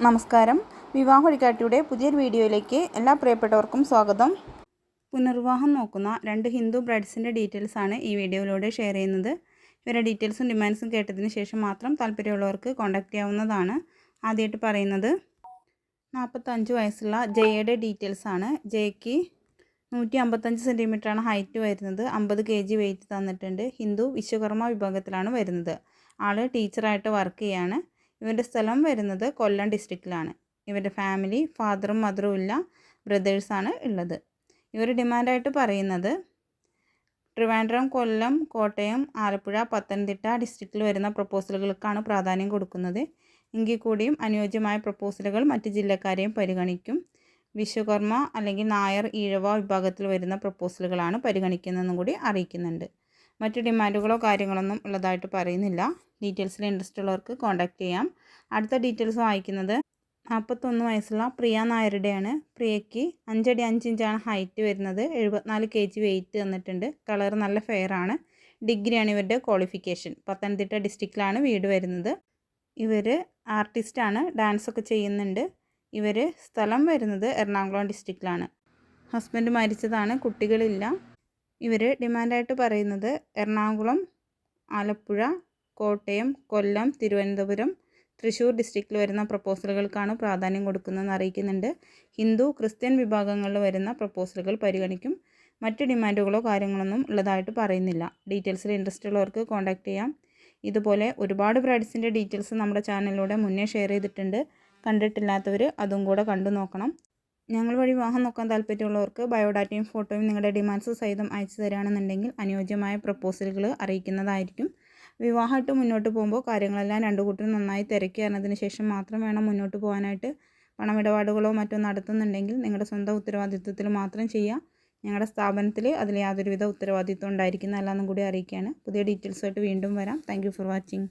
നമസ്കാരം. വിവാഹ വഴികാട്ടിയുടെ പുതിയൊരു വീഡിയോയിലേക്ക് എല്ലാ പ്രിയപ്പെട്ടവർക്കും സ്വാഗതം. പുനർവിവാഹം നോക്കുന്ന രണ്ട് ഹിന്ദു ബ്രൈഡ്സിന്റെ ഡീറ്റെയിൽസ് ആണ് ഈ വീഡിയോയിലൂടെ ഷെയർ ചെയ്യുന്നത്. ഇവരുടെ ഡീറ്റെയിൽസും ഡിമാൻഡ്സും കേട്ടതിന് ശേഷം മാത്രം താല്പര്യമുള്ളവർക്ക് കോൺടാക്റ്റ് ചെയ്യാവുന്നതാണ് ആദ്യമായിട്ട് പറയുന്നത്. നാൽപ്പത്തഞ്ച് വയസ്സുള്ള ജയയുടെ ഡീറ്റെയിൽസ് ആണ്. ജയയ്ക്ക് നൂറ്റി അമ്പത്തഞ്ച് സെന്റിമീറ്ററാണ് ഹൈറ്റ് വരുന്നത്. അമ്പത് കെ ജി വെയിറ്റ് തന്നിട്ടുണ്ട്. ഹിന്ദു വിശ്വകർമ്മ വിഭാഗത്തിലാണ് വരുന്നത്. ആൾ ടീച്ചറായിട്ട് വർക്ക് ചെയ്യാണ്. ഇവരുടെ സ്ഥലം വരുന്നത് കൊല്ലം ഡിസ്ട്രിക്റ്റിലാണ് ഇവരുടെ ഫാമിലി ഫാദറും മദറും ഇല്ല ബ്രദേഴ്സാണ് ഉള്ളത്. ഇവർ ഡിമാൻഡായിട്ട് പറയുന്നത് ട്രിവാൻഡ്രം കൊല്ലം കോട്ടയം ആലപ്പുഴ പത്തനംതിട്ട ഡിസ്ട്രിക്റ്റിൽ വരുന്ന പ്രപ്പോസലുകൾക്കാണ് പ്രാധാന്യം കൊടുക്കുന്നത്. എങ്കിൽ കൂടിയും അനുയോജ്യമായ പ്രപ്പോസലുകൾ മറ്റ് ജില്ലക്കാരെയും പരിഗണിക്കും. വിശ്വകർമ്മ അല്ലെങ്കിൽ നായർ ഈഴവ വിഭാഗത്തിൽ വരുന്ന പ്രപ്പോസലുകളാണ് പരിഗണിക്കുന്നതെന്നും കൂടി അറിയിക്കുന്നുണ്ട്. മറ്റ് ഡിമാൻഡുകളോ കാര്യങ്ങളൊന്നും ഉള്ളതായിട്ട് പറയുന്നില്ല. ഡീറ്റെയിൽസിൽ ഇൻട്രസ്റ്റ് ഉള്ളവർക്ക് കോൺടാക്റ്റ് ചെയ്യാം. അടുത്ത ഡീറ്റെയിൽസ് വായിക്കുന്നത് നാൽപ്പത്തൊന്ന് വയസ്സുള്ള പ്രിയ നായരുടെയാണ്. പ്രിയയ്ക്ക് അഞ്ചടി അഞ്ച് ഇഞ്ചാണ് ഹൈറ്റ് വരുന്നത്. എഴുപത്തിനാല് കെ ജി വെയിറ്റ് തന്നിട്ടുണ്ട്. കളർ നല്ല ഫെയർ ആണ്. ഡിഗ്രിയാണ് ഇവരുടെ ക്വാളിഫിക്കേഷൻ പത്തനംതിട്ട ഡിസ്ട്രിക്റ്റിലാണ് വീട് വരുന്നത്. ഇവർ ആർട്ടിസ്റ്റാണ് ഡാൻസൊക്കെ ചെയ്യുന്നുണ്ട്. ഇവർ സ്ഥലം വരുന്നത് എറണാകുളം ഡിസ്ട്രിക്റ്റിലാണ് ഹസ്ബൻഡ് മരിച്ചതാണ്. കുട്ടികളില്ല. ഇവർ ഡിമാൻഡായിട്ട് പറയുന്നത് എറണാകുളം ആലപ്പുഴ കോട്ടയം കൊല്ലം തിരുവനന്തപുരം തൃശ്ശൂർ ഡിസ്ട്രിക്റ്റിൽ വരുന്ന പ്രപ്പോസലുകൾക്കാണ് പ്രാധാന്യം കൊടുക്കുന്നതെന്ന് അറിയിക്കുന്നുണ്ട്. ഹിന്ദു ക്രിസ്ത്യൻ വിഭാഗങ്ങളിൽ വരുന്ന പ്രപ്പോസലുകൾ പരിഗണിക്കും. മറ്റ് ഡിമാൻഡുകളോ കാര്യങ്ങളൊന്നും ഉള്ളതായിട്ട് പറയുന്നില്ല. ഡീറ്റെയിൽസിൽ ഇൻട്രസ്റ്റ് ഉള്ളവർക്ക് കോൺടാക്റ്റ് ചെയ്യാം. ഇതുപോലെ ഒരുപാട് ബ്രൈഡ്സിന്റെ ഡീറ്റെയിൽസ് നമ്മുടെ ചാനലിലൂടെ മുന്നേ ഷെയർ ചെയ്തിട്ടുണ്ട്. കണ്ടിട്ടില്ലാത്തവർ അതും കൂടെ കണ്ടു നോക്കണം. ഞങ്ങൾ വഴി വിവാഹം നോക്കാൻ താല്പര്യമുള്ളവർക്ക് ബയോഡാറ്റയും ഫോട്ടോയും നിങ്ങളുടെ ഡിമാൻഡ്സ് സഹിതം അയച്ചു തരികയാണെന്നുണ്ടെങ്കിൽ അനുയോജ്യമായ പ്രപ്പോസലുകൾ അറിയിക്കുന്നതായിരിക്കും. വിവാഹമായിട്ട് മുന്നോട്ട് പോകുമ്പോൾ കാര്യങ്ങളെല്ലാം രണ്ടു കൂട്ടരും നന്നായി തിരക്കി അറിഞ്ഞതിന് ശേഷം മാത്രം വേണം മുന്നോട്ട് പോകാനായിട്ട് പണമിടപാടുകളോ മറ്റോ നടത്തുന്നുണ്ടെങ്കിൽ നിങ്ങളുടെ സ്വന്തം ഉത്തരവാദിത്വത്തിൽ മാത്രം ചെയ്യുക. ഞങ്ങളുടെ സ്ഥാപനത്തിൽ അതിൽ യാതൊരുവിധ ഉത്തരവാദിത്വം ഉണ്ടായിരിക്കുന്നതല്ലെന്നും കൂടി അറിയിക്കുകയാണ്. പുതിയ ഡീറ്റെയിൽസുമായിട്ട് വീണ്ടും വരാം. Thank for watching.